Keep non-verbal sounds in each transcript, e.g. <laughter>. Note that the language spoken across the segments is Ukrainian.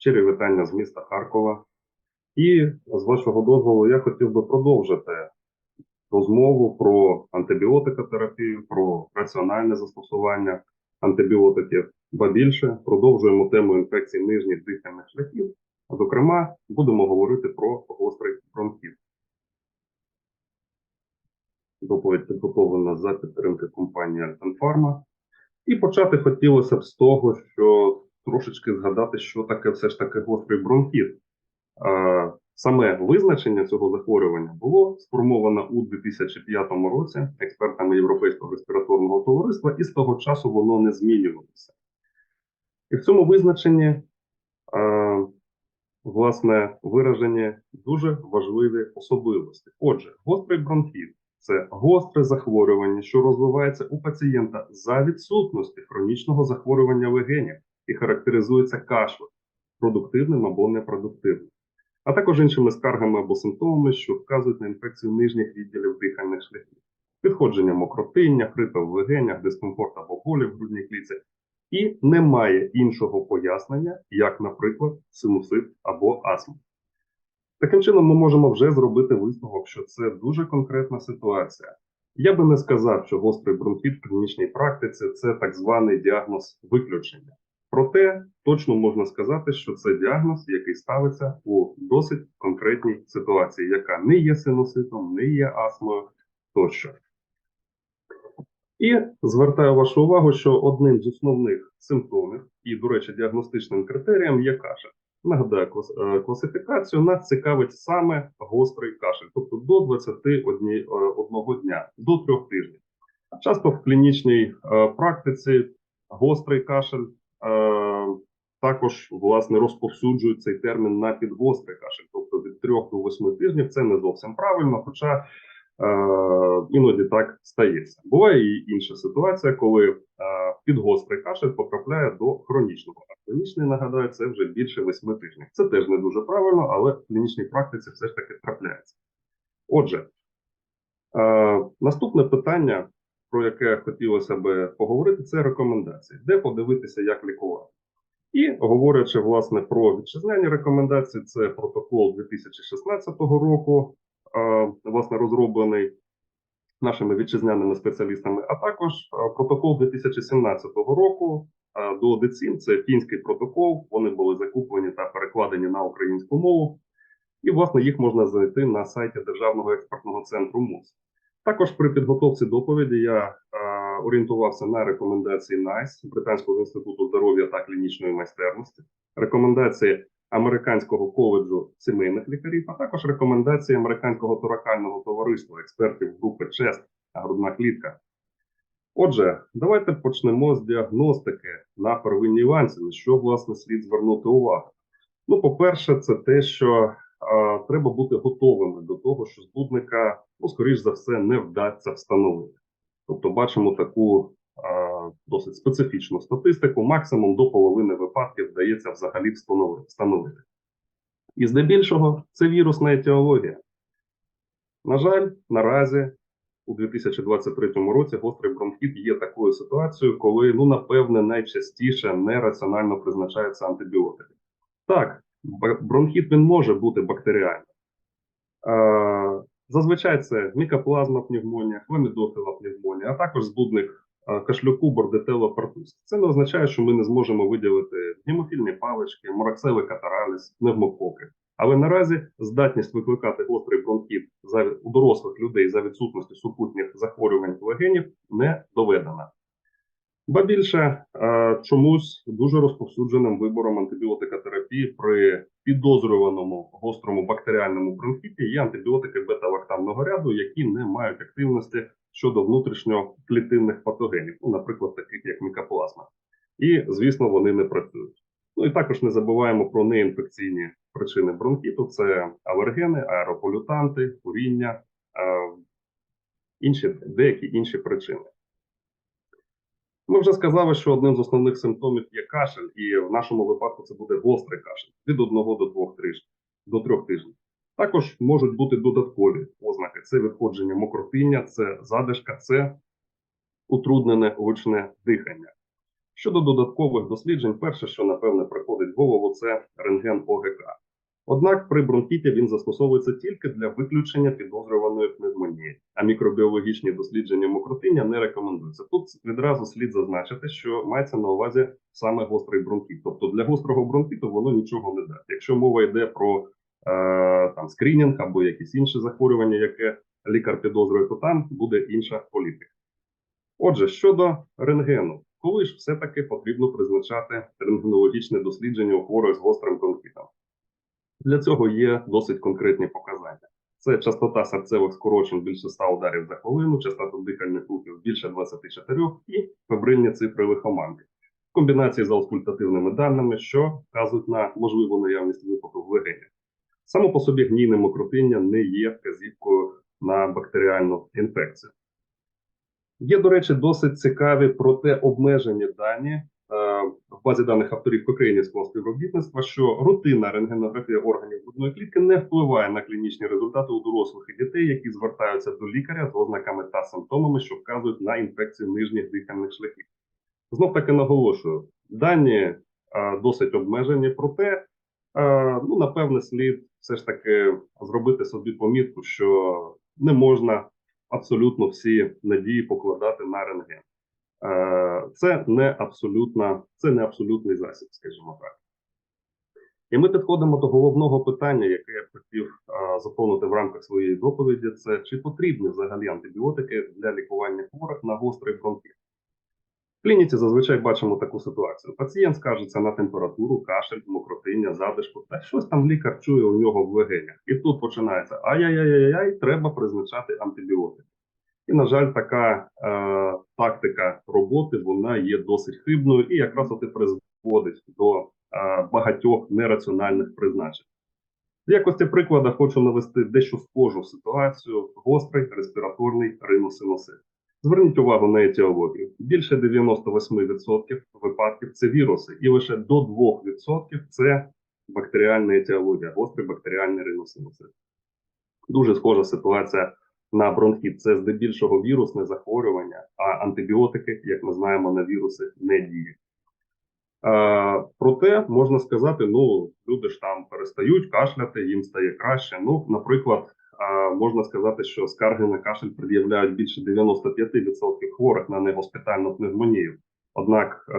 щирі вітання з міста Харкова. І з вашого дозволу я хотів би продовжити розмову про антибіотикотерапію, про раціональне застосування антибіотиків. Ба більше продовжуємо тему інфекцій нижніх дихальних шляхів. А, Зокрема, будемо говорити про гострий бронхіт. Доповідь підготовлена за підтримки компанії Альтенфарма. І почати хотілося б з того, що трошечки згадати, що таке все ж таки гострий бронхіт. Саме визначення цього захворювання було сформовано у 2005 році експертами Європейського респіраторного товариства, і з того часу воно не змінювалося. І в цьому визначенні, власне, виражені дуже важливі особливості. Отже, гострий бронхіт це гостре захворювання, що розвивається у пацієнта за відсутності хронічного захворювання легенів і характеризується кашлем, продуктивним або непродуктивним, а також іншими скаргами або симптомами, що вказують на інфекцію нижніх відділів дихальних шляхів, підходження мокротиння, хрипа в легенях, дискомфорт або болі в грудній клітці, і немає іншого пояснення, як, наприклад, синусит або астма. Таким чином, ми можемо вже зробити висновок, що це дуже конкретна ситуація. Я би не сказав, що гострий бронхіт в клінічній практиці це так званий діагноз виключення. Проте точно можна сказати, що це діагноз, який ставиться у досить конкретній ситуації, яка не є синуситом, не є астмою тощо. І звертаю вашу увагу, що одним з основних симптомів і, до речі, діагностичним критерієм є кашель. Нагадаю, е, класифікацію нас цікавить саме гострий кашель, тобто до 21 дня, до 3 тижнів. Часто в клінічній е, практиці гострий кашель е, також власне розповсюджують цей термін на підгострий кашель, тобто від 3 до 8 тижнів це не зовсім правильно, хоча е, іноді так стається. Буває і інша ситуація, коли е, підгострий кашель потрапляє до хронічного. А клінічний, нагадаю, це вже більше 8 тижнів. Це теж не дуже правильно, але в клінічній практиці все ж таки трапляється. Отже, е, наступне питання, про яке хотілося би поговорити, це рекомендації, де подивитися, як лікувати. І говорячи власне про вітчизняні рекомендації, це протокол 2016 року, власне розроблений нашими вітчизняними спеціалістами, а також протокол 2017 року до ДЕЦІМ, це фінський протокол. Вони були закуплені та перекладені на українську мову, і власне їх можна знайти на сайті Державного експертного центру МУС. Також при підготовці доповіді я е, орієнтувався на рекомендації NICE, Британського інституту здоров'я та клінічної майстерності, рекомендації Американського коледжу сімейних лікарів, а також рекомендації Американського торакального товариства експертів групи ЧЕСТ грудна клітка. Отже, давайте почнемо з діагностики на первинній ланці, на що власне слід звернути увагу. Ну, по-перше, це те, що треба бути готовими до того, що збудника, ну, скоріш за все, не вдасться встановити. Тобто, бачимо таку досить специфічну статистику. Максимум до половини випадків вдається взагалі встановити. І здебільшого це вірусна етіологія. На жаль, наразі у 2023 році гострий бронхіт є такою ситуацією, коли, ну, напевне, найчастіше нераціонально призначаються антибіотики. Так, бронхіт він може бути бактеріальним. Зазвичай це мікоплазма пневмонія, хламідофіла пневмонія, а також збудник кашлюку бордетело партус. Це не означає, що ми не зможемо виділити гемофільні палички, мораксевий катараліс, пневмококи. Але наразі здатність викликати гострий бронхіт у дорослих людей за відсутності супутніх захворювань легенів не доведена. Ба більше е, чомусь дуже розповсюдженим вибором антибіотикотерапії при підозрюваному гострому бактеріальному бронхіті є антибіотики бета-лактамного ряду, які не мають активності щодо внутрішньоклітинних патогенів, ну, наприклад, таких як мікоплазма. І, звісно, вони не працюють. Ну і також не забуваємо про неінфекційні причини бронхіту: це алергени, аерополютанти, куріння, е, інші, деякі інші причини. Ми вже сказали, що одним з основних симптомів є кашель, і в нашому випадку це буде гострий кашель від 1 до 2 тижнів до 3 тижнів. Також можуть бути додаткові ознаки: це відходження мокротиння, це задишка, це утруднене гучне дихання. Щодо додаткових досліджень, перше, що напевне приходить в голову, це рентген ОГК. Однак при бронхіті він застосовується тільки для виключення підозрюваної пневмонії, а мікробіологічні дослідження мокротиння не рекомендуються. Тут відразу слід зазначити, що мається на увазі саме гострий бронхіт. Тобто для гострого бронхіту воно нічого не дасть. Якщо мова йде про е, там скринінг або якісь інші захворювання, яке лікар підозрює, то там буде інша політика. Отже, щодо рентгену, коли ж все-таки потрібно призначати рентгенологічне дослідження у хворих з гострим бронхітом? Для цього є досить конкретні показання. Це частота серцевих скорочень більше 100 ударів за хвилину, частота дихальних рухів більше 24 і фебрильні цифри лихоманки. В комбінації з аускультативними даними, що вказують на можливу наявність випадку в легенях. Само по собі гнійне мокротиння не є вказівкою на бактеріальну інфекцію. Є, до речі, досить цікаві проте обмежені дані в базі даних авторів Кокрейнівського співробітництва, що рутинна рентгенографія органів грудної клітки не впливає на клінічні результати у дорослих і дітей, які звертаються до лікаря з ознаками та симптомами, що вказують на інфекцію нижніх дихальних шляхів. Знов таки наголошую, дані е, досить обмежені, проте, е, ну, напевне, слід все ж таки зробити собі помітку, що не можна абсолютно всі надії покладати на рентген. Е, Це не абсолютна, це не абсолютний засіб, скажімо так. І ми підходимо до головного питання, яке я б хотів е, заповнити в рамках своєї доповіді: це чи потрібні взагалі антибіотики для лікування хворих на гострий бронхіт? В клініці зазвичай бачимо таку ситуацію. Пацієнт скаржиться на температуру, кашель, мокротиння, задишку, та щось там лікар чує у нього в легенях. І тут починається ай-яй-яй-яй, треба призначати антибіотики. І, на жаль, така е, тактика роботи вона є досить хибною і якраз от і призводить до е, багатьох нераціональних призначень. В якості прикладу хочу навести дещо схожу ситуацію: гострий респіраторний риносиносит. Зверніть увагу на етіологію. Більше 98% випадків це віруси, і лише до 2% це бактеріальна етіологія, гострий бактеріальний риносиносит. Дуже схожа ситуація на бронхіт. Це здебільшого вірусне захворювання, а антибіотики, як ми знаємо, на віруси не діють. Е, проте можна сказати, ну люди ж там перестають кашляти, їм стає краще. Ну, наприклад, е, можна сказати, що скарги на кашель пред'являють більше 95% хворих на негоспітальну пневмонію. Однак е,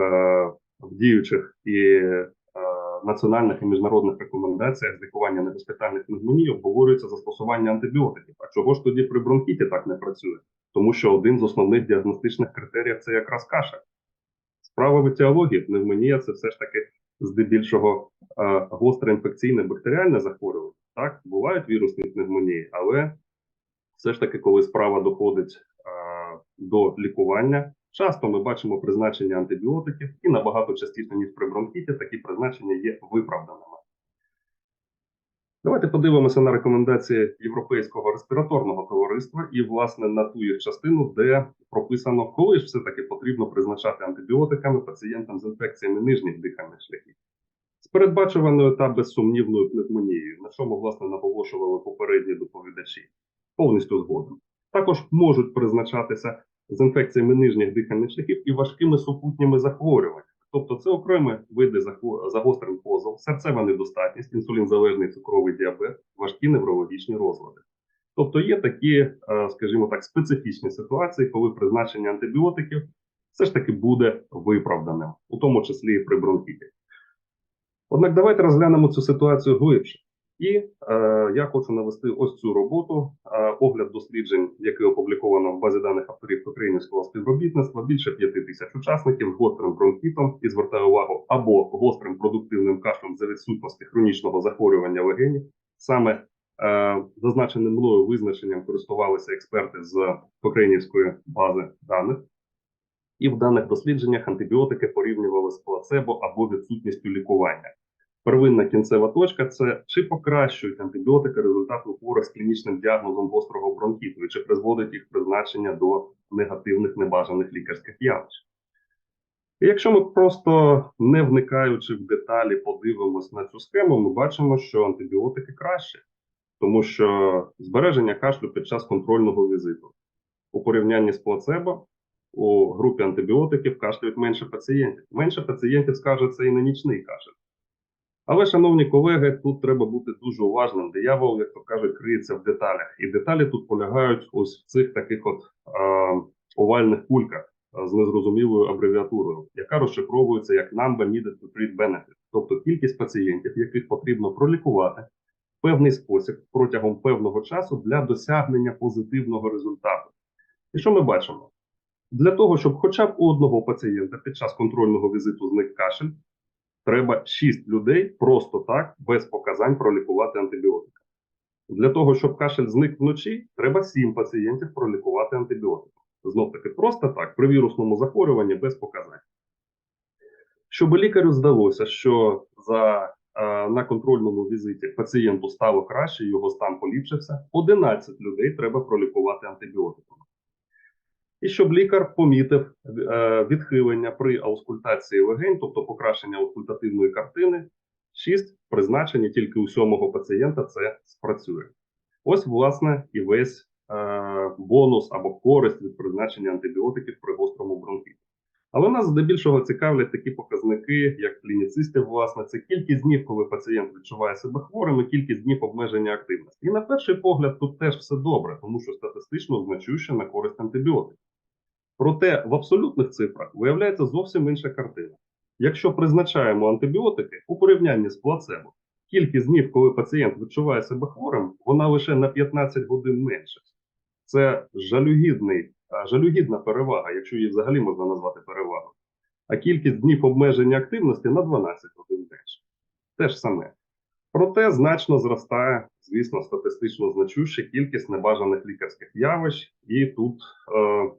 в діючих і національних і міжнародних рекомендаціях з лікування негоспітальних пневмоній обговорюється застосування антибіотиків. А чого ж тоді при бронхіті так не працює? Тому що один з основних діагностичних критеріїв це якраз кашель. Справа в етіології, пневмонія це все ж таки здебільшого е, гостре інфекційне бактеріальне захворювання. Так, бувають вірусні пневмонії, але все ж таки, коли справа доходить е, до лікування, часто ми бачимо призначення антибіотиків, і набагато частіше, ніж при бронхіті, такі призначення є виправданими. Давайте подивимося на рекомендації Європейського респіраторного товариства і, власне, на ту їх частину, де прописано, коли ж все-таки потрібно призначати антибіотиками пацієнтам з інфекціями нижніх дихальних шляхів. З передбачуваною та безсумнівною пневмонією, на чому, власне, наголошували попередні доповідачі, повністю згодом. Також можуть призначатися з інфекціями нижніх дихальних шляхів і важкими супутніми захворюваннями. Тобто це окремі види загострень позов, серцева недостатність, інсулінзалежний цукровий діабет, важкі неврологічні розлади. Тобто є такі, е, скажімо так, специфічні ситуації, коли призначення антибіотиків все ж таки буде виправданим, у тому числі і при бронхіті. Однак давайте розглянемо цю ситуацію глибше. І е, я хочу навести ось цю роботу, е, огляд досліджень, який опубліковано в базі даних авторів Українського співробітництва, більше п'яти тисяч учасників гострим бронхітом і звертаю увагу або гострим продуктивним кашлем за відсутності хронічного захворювання легенів. Саме е, зазначеним мною визначенням користувалися експерти з Покринівської бази даних. І в даних дослідженнях антибіотики порівнювали з плацебо або відсутністю лікування. Первинна кінцева точка це чи покращують антибіотики результати у хворих з клінічним діагнозом гострого бронхіту, і чи призводить їх призначення до негативних небажаних лікарських явищ. І якщо ми просто не вникаючи в деталі, подивимось на цю схему, ми бачимо, що антибіотики краще, тому що збереження кашлю під час контрольного візиту у порівнянні з плацебо у групі антибіотиків кашляють менше пацієнтів. Менше пацієнтів скаже і на нічний кашель. Але, шановні колеги, тут треба бути дуже уважним. Диявол, як то кажуть, криється в деталях. І деталі тут полягають ось в цих таких от е, овальних кульках з незрозумілою абревіатурою, яка розшифровується як number needed to treat benefit, тобто кількість пацієнтів, яких потрібно пролікувати в певний спосіб протягом певного часу для досягнення позитивного результату. І що ми бачимо? Для того, щоб хоча б у одного пацієнта під час контрольного візиту зник кашель, треба 6 людей просто так, без показань, пролікувати антибіотиками. Для того, щоб кашель зник вночі, треба 7 пацієнтів пролікувати антибіотиком. Знов таки, просто так, при вірусному захворюванні без показань. Щоб лікарю здалося, що за, е, на контрольному візиті пацієнту стало краще, його стан поліпшився, 11 людей треба пролікувати антибіотиком. І щоб лікар помітив е, відхилення при аускультації легень, тобто покращення аускультативної картини, 6 призначені тільки у сьомого пацієнта це спрацює. Ось, власне, і весь е, бонус або користь від призначення антибіотиків при гострому бронхіті. Але нас здебільшого цікавлять такі показники, як клініцистів, власне, це кількість днів, коли пацієнт відчуває себе хворим, і кількість днів обмеження активності. І на перший погляд тут теж все добре, тому що статистично значуще на користь антибіотиків. Проте в абсолютних цифрах виявляється зовсім інша картина. Якщо призначаємо антибіотики у порівнянні з плацебо, кількість днів, коли пацієнт відчуває себе хворим, вона лише на 15 годин менше. Це жалюгідний, жалюгідна перевага, якщо її взагалі можна назвати перевагою. А кількість днів обмеження активності на 12 годин менше. Те ж саме. Проте значно зростає, звісно, статистично значуща кількість небажаних лікарських явищ, і тут е,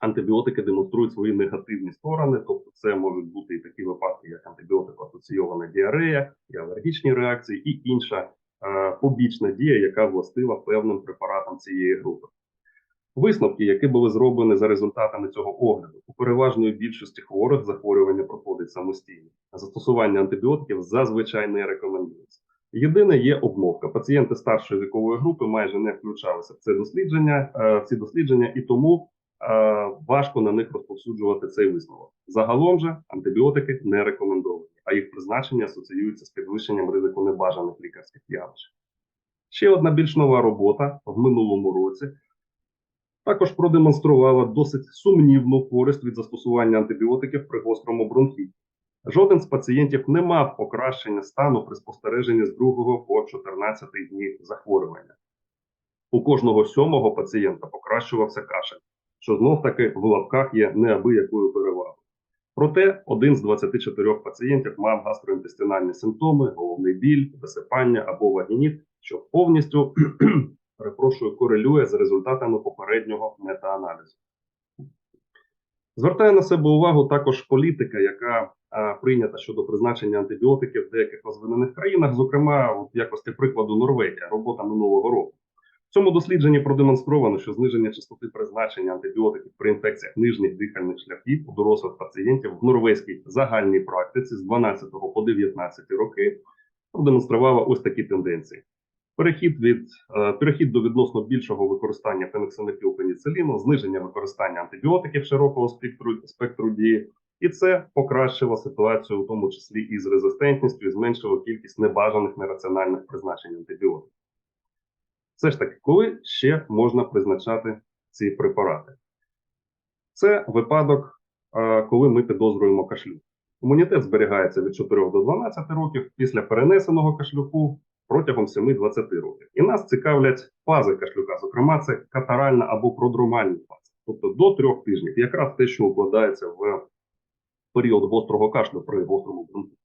антибіотики демонструють свої негативні сторони, тобто це можуть бути і такі випадки, як антибіотико-асоційована діарея, і алергічні реакції, і інша е, побічна дія, яка властива певним препаратам цієї групи. Висновки, які були зроблені за результатами цього огляду, у переважної більшості хворих захворювання проходить самостійно. Застосування антибіотиків зазвичай не рекомендується. Єдине є обмовка. Пацієнти старшої вікової групи майже не включалися в це дослідження, е, в ці дослідження, і тому важко на них розповсюджувати цей висновок. Загалом же антибіотики не рекомендовані, а їх призначення асоціюється з підвищенням ризику небажаних лікарських явищ. Ще одна більш нова робота в минулому році також продемонструвала досить сумнівну користь від застосування антибіотиків при гострому бронхіті. Жоден з пацієнтів не мав покращення стану при спостереженні з 2 по 14 дні захворювання. У кожного сьомого пацієнта покращувався кашель, що знов таки в лапках є неабиякою перевагою. Проте один з 24 пацієнтів мав гастроінтестинальні симптоми, головний біль, висипання або вагініт, що повністю <clears throat> перепрошую, корелює з результатами попереднього метааналізу. Звертає на себе увагу також політика, яка а, прийнята щодо призначення антибіотиків в деяких розвинених країнах, зокрема, в якості прикладу Норвегія, робота минулого року. В цьому дослідженні продемонстровано, що зниження частоти призначення антибіотиків при інфекціях нижніх дихальних шляхів у дорослих пацієнтів в норвезькій загальній практиці з 12 по 19 роки продемонструвало ось такі тенденції. Перехід від е, перехід до відносно більшого використання феноксиметил пеніциліну, зниження використання антибіотиків широкого спектру спектру дії, і це покращило ситуацію, у тому числі і з резистентністю, і зменшило кількість небажаних нераціональних призначень антибіотиків. Все ж таки, коли ще можна призначати ці препарати? Це випадок, коли ми підозрюємо кашлю. Імунітет зберігається від 4 до 12 років після перенесеного кашлюку протягом 7-20 років. І нас цікавлять фази кашлюка, зокрема, це катаральна або продрумальна фаза, тобто до трьох тижнів, якраз те, що укладається в період гострого кашлю при гострому бронхіті.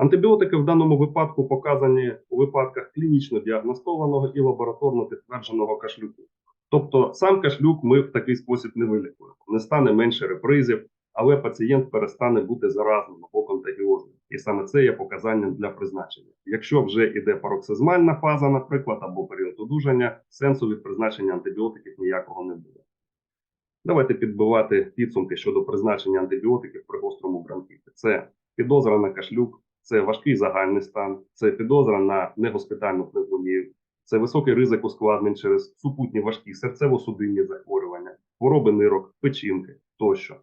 Антибіотики в даному випадку показані у випадках клінічно діагностованого і лабораторно підтвердженого кашлюку. Тобто сам кашлюк ми в такий спосіб не вилікуємо, не стане менше репризів, але пацієнт перестане бути заразним або контагіозним. І саме це є показанням для призначення. Якщо вже йде пароксизмальна фаза, наприклад, або період одужання, сенсу від призначення антибіотиків ніякого не буде. Давайте підбивати підсумки щодо призначення антибіотиків при гострому бронхіті. Це підозра на кашлюк, це важкий загальний стан, це підозра на негоспітальну пневмонію, це високий ризик ускладнень через супутні важкі серцево-судинні захворювання, хвороби нирок, печінки тощо.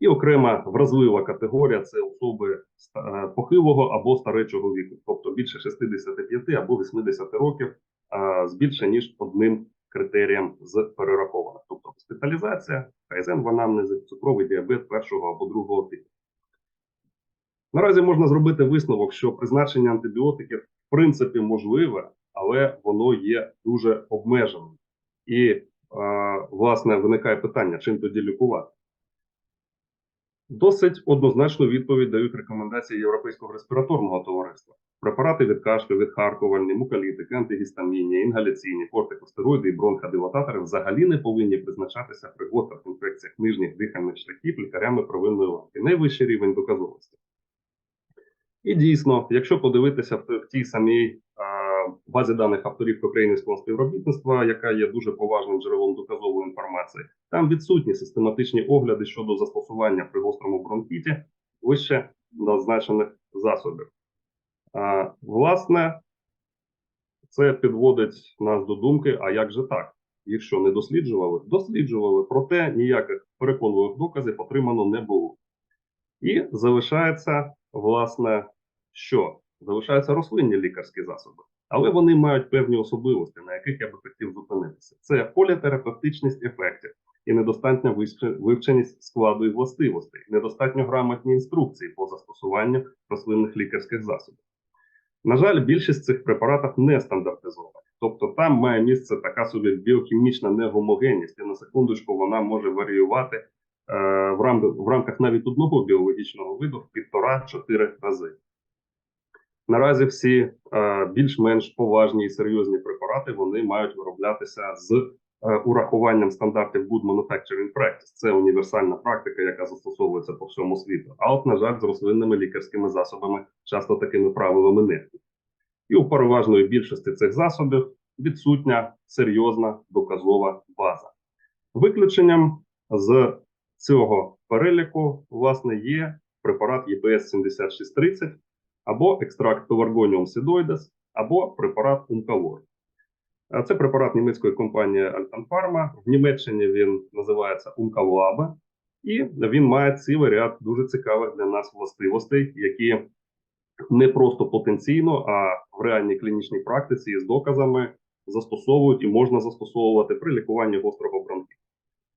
І окрема вразлива категорія це особи е, похилого або старечого віку, тобто більше 65 або 80 років з більше ніж одним критерієм з перерахованих, тобто госпіталізація, КСН в анамнезі, цукровий діабет першого або другого типу. Наразі можна зробити висновок, що призначення антибіотиків в принципі можливе, але воно є дуже обмеженим. І е, власне виникає питання, чим тоді лікувати. Досить однозначну відповідь дають рекомендації Європейського респіраторного товариства. Препарати від кашлю, відхаркувальні, мукалітики, антигістамінні, інгаляційні, кортикостероїди і бронходилататори взагалі не повинні призначатися при гострих інфекціях нижніх дихальних шляхів лікарями первинної ланки. Найвищий рівень доказовості. І дійсно, якщо подивитися в, тій самій базі даних авторів українського співробітництва, яка є дуже поважним джерелом доказової інформації, там відсутні систематичні огляди щодо застосування при гострому бронхіті вище назначених засобів. Власне, це підводить нас до думки: а як же так? Їх що не досліджували? Досліджували, проте ніяких переконливих доказів отримано не було. І залишається, власне, що? Залишаються рослинні лікарські засоби, але вони мають певні особливості, на яких я би хотів зупинитися. Це політерапевтичність ефектів і недостатня вивченість складу і властивостей, недостатньо грамотні інструкції по застосуванню рослинних лікарських засобів. На жаль, більшість цих препаратів не стандартизовані. Тобто там має місце така собі біохімічна негомогенність, і на секундочку вона може варіювати в, рам, в рамках навіть одного біологічного виду в півтора-чотири рази. Наразі всі е, більш-менш поважні і серйозні препарати вони мають вироблятися з е, урахуванням стандартів Good Manufacturing Practice. Це універсальна практика, яка застосовується по всьому світу. А от, на жаль, з рослинними лікарськими засобами часто такими правилами не. І у переважної більшості цих засобів відсутня серйозна доказова база. Виключенням з цього переліку, власне, є препарат ЄПС 7630 або екстракт Pelargonium sidoides, або препарат Ункалор. Е, Це препарат німецької компанії Altan Pharma. В Німеччині він називається Ункалабе, і він має цілий ряд дуже цікавих для нас властивостей, які не просто потенційно, а в реальній клінічній практиці з доказами застосовують і можна застосовувати при лікуванні гострого бронхіту.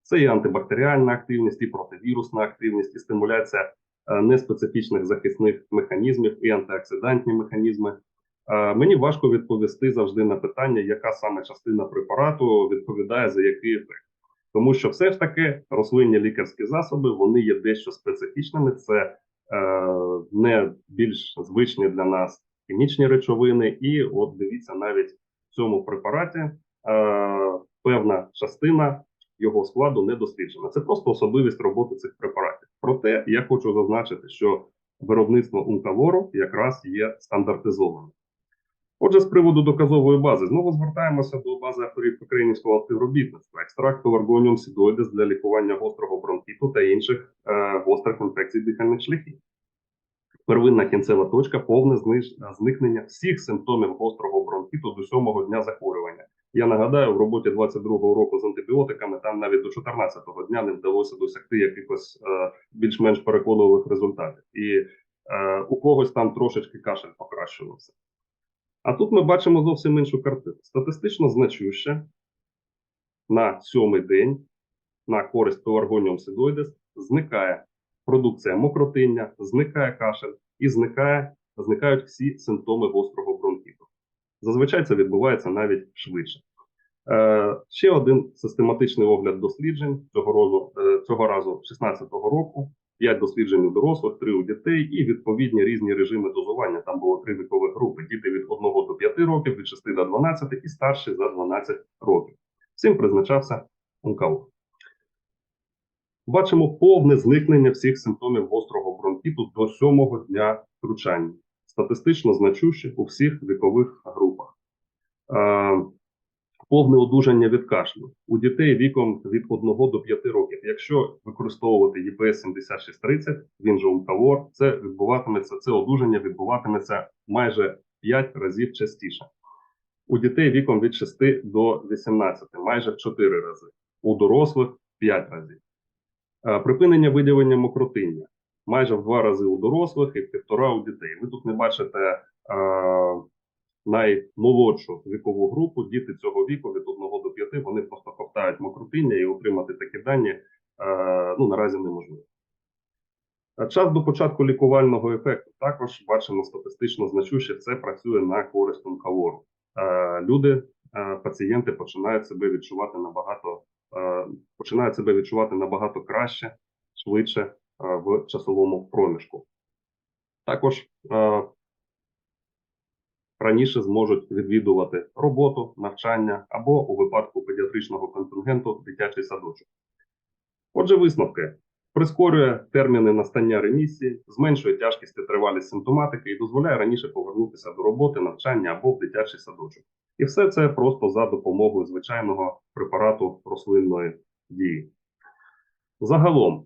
Це і антибактеріальна активність, і противірусна активність, і стимуляція е, неспецифічних захисних механізмів, і антиоксидантні механізми. Е, Мені важко відповісти завжди на питання, яка саме частина препарату відповідає за який ефект. Тому що все ж таки рослинні лікарські засоби вони є дещо специфічними. Це е, не більш звичні для нас хімічні речовини, і от дивіться, навіть в цьому препараті е, певна частина його складу не досліджена. Це просто особливість роботи цих препаратів. Проте я хочу зазначити, що виробництво ункавору якраз є стандартизованим. Отже, з приводу доказової бази знову звертаємося до бази авторів українського співробітництва. Екстракт Pelargonium sidoides для лікування гострого бронхіту та інших е, гострих інфекцій дихальних шляхів. Первинна кінцева точка повне зникнення всіх симптомів гострого бронхіту до сьомого дня захворювання. Я нагадаю, в роботі 22-го року з антибіотиками там навіть до 14-го дня не вдалося досягти якихось е, більш-менш переконливих результатів. І е, у когось там трошечки кашель покращувався. А тут ми бачимо зовсім іншу картину. Статистично значуще на сьомий день на користь Pelargonium sidoides зникає продукція мокротиння, зникає кашель і зникає, зникають всі симптоми гострого бронхіту. Зазвичай це відбувається навіть швидше. Е, ще один систематичний огляд досліджень цього разу, е, цього разу 16-го року. 5 досліджень у дорослих, 3 у дітей і відповідні різні режими дозування. Там було три вікові групи: діти від 1 до 5 років, від 6 до 12 і старші за 12 років. Всім призначався онколог. Бачимо повне зникнення всіх симптомів гострого бронхіту до сьомого дня втручання. Статистично значуще у всіх вікових групах. Е, повне одужання від кашлю у дітей віком від 1 до 5 років. Якщо використовувати ЄПС 7630, він же Ункалор, це відбуватиметься, це одужання відбуватиметься майже 5 разів частіше. У дітей віком від 6 до 18, майже в 4 рази. у дорослих 5 разів. Е, Припинення виділення мокротиння майже в два рази у дорослих і півтора у дітей. Ви тут не бачите е, наймолодшу вікову групу. Діти цього віку від 1 до 5, вони просто ковтають мокротиння і отримати такі дані е, ну, наразі неможливо. Е, Час до початку лікувального ефекту також бачимо статистично значуще. Це працює на користь онкологу. Е, Люди, пацієнти починають себе відчувати набагато починають себе відчувати набагато краще, швидше в часовому проміжку. Також е, раніше зможуть відвідувати роботу, навчання або у випадку педіатричного контингенту дитячий садочок. Отже, висновки прискорює терміни настання ремісії, зменшує тяжкість і тривалість симптоматики і дозволяє раніше повернутися до роботи, навчання або в дитячий садочок. І все це просто за допомогою звичайного препарату рослинної дії. Загалом,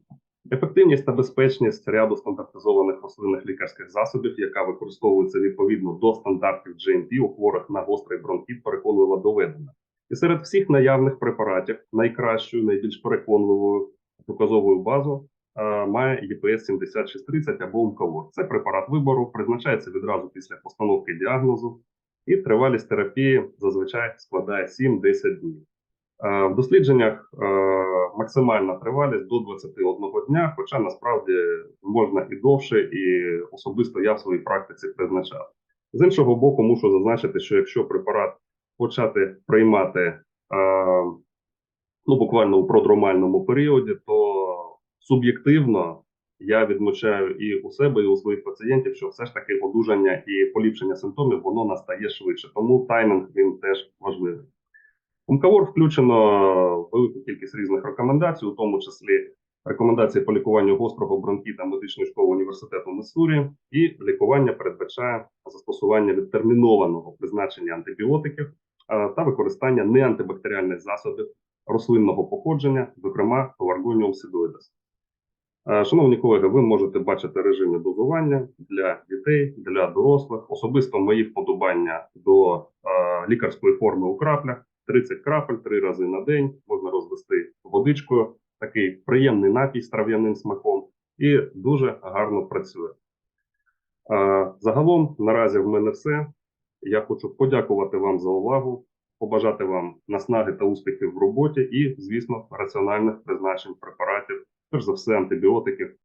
ефективність та безпечність ряду стандартизованих рослинних лікарських засобів, яка використовується відповідно до стандартів GMP у хворих на гострий бронхіт, переконливо доведена. І серед всіх наявних препаратів найкращою, найбільш переконливою доказовою базу е, має ЄПС 7630 або Умкавор. Це препарат вибору, призначається відразу після постановки діагнозу, і тривалість терапії зазвичай складає 7-10 днів. Е, В дослідженнях е, максимальна тривалість до 21 дня, хоча насправді можна і довше, і особисто я в своїй практиці призначав. З іншого боку, мушу зазначити, що якщо препарат почати приймати е, ну, буквально у продромальному періоді, то суб'єктивно я відмічаю і у себе, і у своїх пацієнтів, що все ж таки одужання і поліпшення симптомів воно настає швидше. Тому таймінг він теж важливий. Умкавор включено велику кількість різних рекомендацій, у тому числі рекомендації по лікуванню гострого бронхіта медичної школи університету Миссурі, і лікування передбачає застосування відтермінованого призначення антибіотиків та використання неантибактеріальних засобів рослинного походження, зокрема Pelargonium pseudoides. Е, Шановні колеги, ви можете бачити режими дозування для дітей, для дорослих. Особисто мої вподобання до е, лікарської форми у краплях 30 крапель три рази на день. Можна розвести водичкою. Такий приємний напій з трав'яним смаком і дуже гарно працює. Загалом наразі в мене все. Я хочу подякувати вам за увагу, побажати вам наснаги та успіхів в роботі і, звісно, раціональних призначень препаратів, перш за все, антибіотиків